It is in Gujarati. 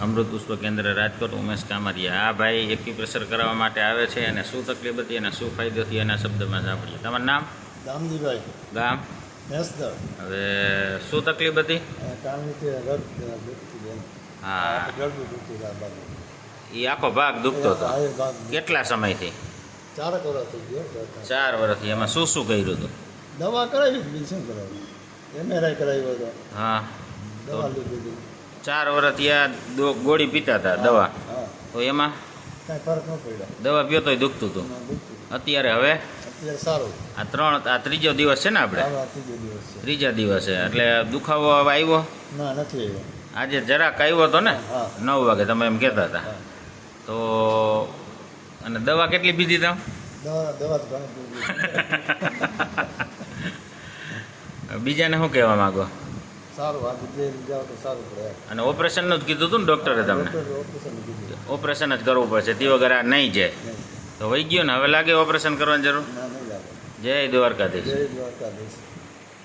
અમૃત પુષ્પ કેન્દ્ર રાજકોટ ઉમેશ કામરિયા. આ ભાઈ એક્યુપ્રેશર કરાવવા માટે આવે છે અને શું તકલીફ હતી અને શું ફાયદો થયો એના શબ્દમાં સાંભળીએ. તમારું નામ? દામજીભાઈ. ગામ? મેસદર હવે શું તકલીફ હતી? હા. એ આખો ભાગ દુખતો હતો? કેટલા સમયથી? ચાર વર્ષ થઈ ગયો ચાર વર્ષથી. એમાં શું શું કર્યું હતું? દવા કરાવી શું કરાવ્યું એમઆરઆઈ કરાવ્યો હતો. હા. દવા લીધી ચાર વર્ષ ત્યાં ગોળી પીતા હતા દવા. તો એમાં દવા પીઓ તોય દુખતું હતું. અત્યારે હવે સારું. આ ત્રણ આ ત્રીજો દિવસ છે ને આપણે? ત્રીજા દિવસ છે. એટલે દુખાવો હવે આવ્યો? નથી આજે જરાક આવ્યો હતો ને? નવ વાગે તમે એમ કહેતા હતા. તો અને દવા કેટલી પીધી તમે? બીજાને શું કહેવા માંગો? સારું આ જગ્યાએ લઈ જાઓ તો સારું પડે અને ઓપરેશનનું જ કીધું હતું ને ડૉક્ટરે તમને? ઓપરેશન કીધું. ઓપરેશન જ કરવું પડશે તે વગર આ નહીં જાય. તો વહી ગયું ને હવે લાગે ઓપરેશન કરવાની જરૂર? જય દ્વારકાધીશ. જય દ્વારકાધીશ.